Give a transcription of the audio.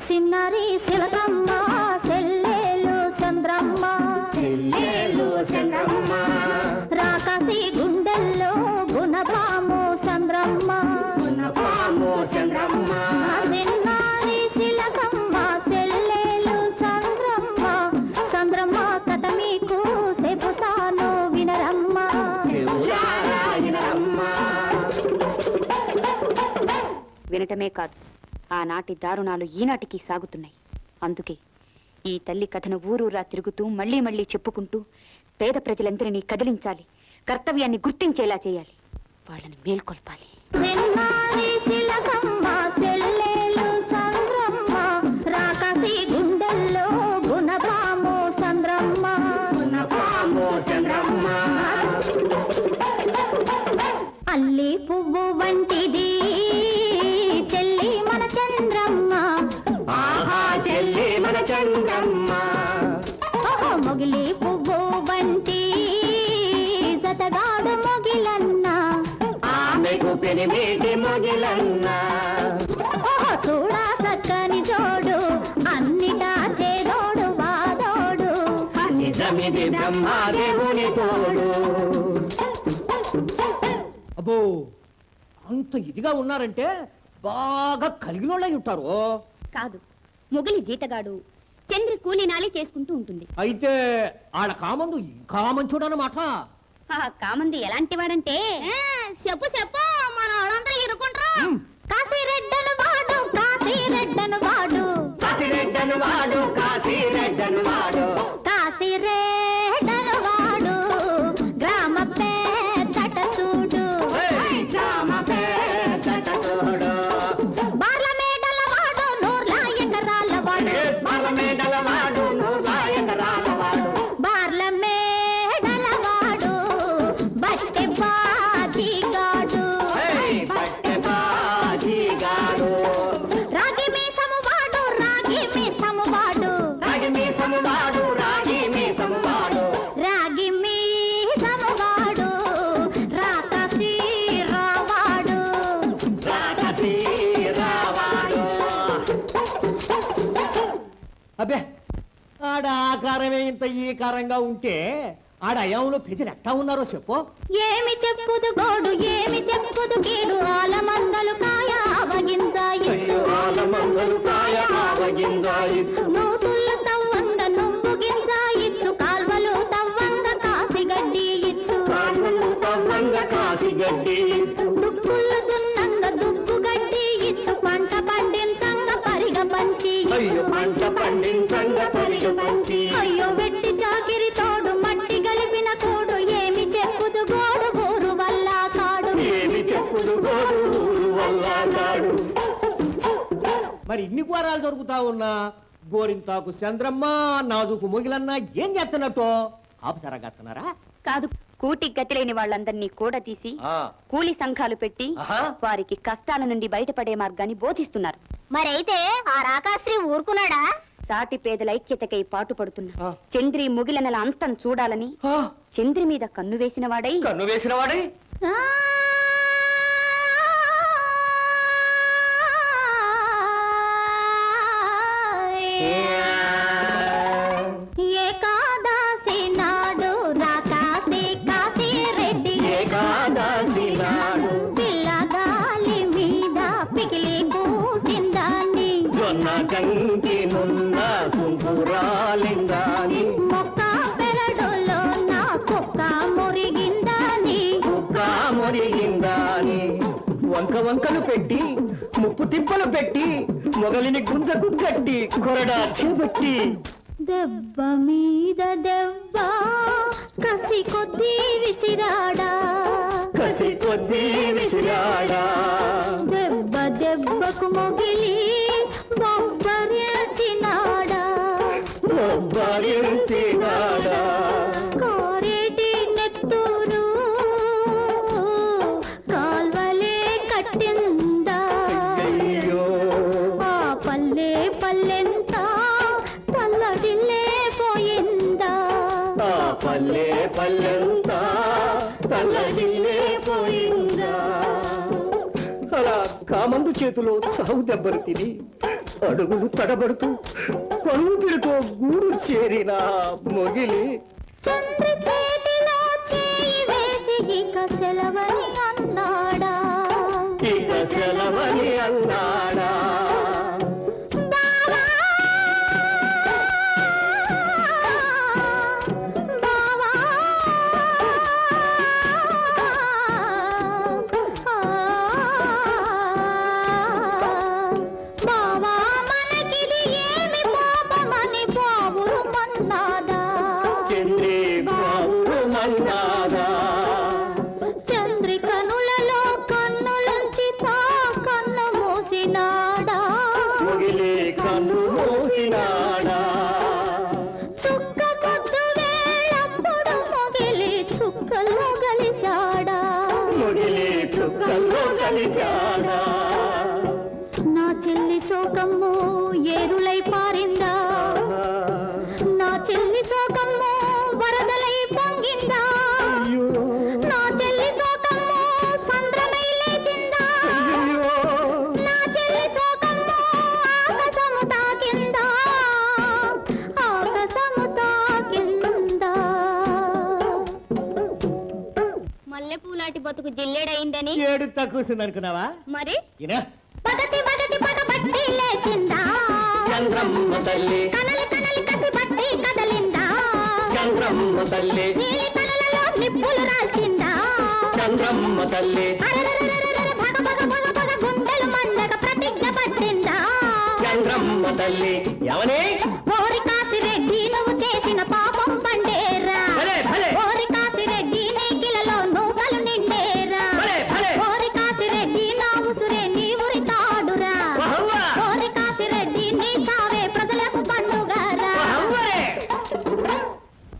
సిన్నరి శిలకమ్మ సెల్లేలు చంద్రమ్మ. చెల్లెలు చంద్రమ్మ. రాకాసి గుండెల్లో గుణపాము చంద్రమ్మ. పాము చంద్రమ్మ. వినటమే కాదు. ఆనాటి దారుణాలు ఈనాటికి సాగుతున్నాయి. అందుకే ఈ తల్లి కథను ఊరూరా తిరుగుతూ మళ్ళీ మళ్ళీ చెప్పుకుంటూ పేద ప్రజలందరినీ కదిలించాలి. కర్తవ్యాన్ని గుర్తించేలా చేయాలి. వాళ్ళని మేల్కొల్పాలి. అల్లి పువ్వు వంటిది మన చంద్రమ్మ ఓహో, మొగిలి పువ్వు వంటి జతగాడు మొగిలన్న. ఆమెకు పెనిమిటి మొగిలన్న. ఓహో చూడా చక్కని జోడు అన్నిటా చేదోడు వాదోడు. నిజమిది బ్రహ్మదేవుని తోడు. అబ్బో అంత ఇదిగా ఉన్నారంటే బాగా కలిగినోళ్ళై ఉంటారు. కాదు మొగలి జీతగాడు చంద్రి కూలి నాలి చేసుకుంటూ ఉంటుంది. అయితే ఆడ కామందు ఇంకా మంచోడనమాట ఆ కామంది ఎలాంటి వాడంటే చెప్పు చెప్పు మన వాళ్ళందరూ ఇరుకుంటారు కాశీరెడ్డను ఆడ ఆకారమే ఇంత ఈ కారంగా ఉంటే ఆడ అయంలో ప్రజలు ఎట్టా ఉన్నారో చెప్పు. ఏమి చెప్పుదు గోడు ఏమి చెప్పుదు కీడు ఆలమందలు కాయ అవగింజాయిచ్చు వాళ్ళ మంగళు కాయ ఆవగింజాయిచ్చు నూతుళ్ళు తవ్వంగ నువ్వు గింజాయిచ్చు. కాల్వలు తవ్వంగ కాసిగడ్డి ఇచ్చు. కాళ్ళు తవ్వంగ కాసి గడ్డి ఇచ్చు. మరి ఇన్ని ఘోరాలు దొరుకుతా ఉన్నా? గోరింతాకు చంద్రమ్మ నాదుకు మొగిలన్న ఏం చేస్తున్నట్టు? ఆపుసారా గత్తనారా కాదు కూటి గతి లేని వాళ్ళందరినీ కూడా తీసి కూలి సంఘాలు పెట్టి వారికి కష్టాల నుండి బయటపడే మార్గాన్ని బోధిస్తున్నారు. మరైతే ఆ రాకాశ్రీ ఊరుకున్నాడా? సాటి పేదల ఐక్యతకై పాటుపడుతున్న. చంద్రి ముగిలనల అంతం చూడాలని చంద్రి మీద కన్ను వేసిన వాడై కన్ను వేసిన వాడే? జొన్న కంకి నున్న సుంపురాలిందాని మొక్క పెరడులో నా కుక్క మురిగిందని. కుక్క మురిగిందాని. వంక వంకలు పెట్టి ముప్పు తిప్పలు పెట్టి మొగలిని గుంజకు కట్టి కొరడా చేపట్టి. దెబ్బ మీద దెబ్బ కసి కొద్దీ విసిరాడా. కసి కొద్దీ విసిరాడా. దెబ్బ దెబ్బకు మొగిలి తల్లడిల్లే చేతిలో చావు దెబ్బలు తిని అడుగులు తడబడుతూ కొనుగు పిడితో గూడు చేరిన మొగిలి కన్ను మోసినాడా? చుక్క పొద్దు వేళప్పుడు మొగిలి చుక్కల్లో గలిశాడా మొగిలి చుక్కల్లో కలిశాడా? నా చెల్లి శోకమ్ము ఏరులై మల్లెపూలాటి బతుకు జిల్లెడైందని ఏడు తక్కువ అనుకున్నావా మరి పగటి పగటి పగబట్టి లేచిందా? చంద్రమ్మ తల్లి. కనలి కనలి కసి బట్టి కదలిందా? చంద్రమ్మ తల్లి. నీలి కనలలో నిప్పులు రాల్చిందా? చంద్రమ్మ తల్లి. అరరరరరర భగ భగ భగ భగ గుండెలు మండగ ప్రతిజ్ఞ పట్టిందా? చంద్రమ్మ తల్లి. ఎవని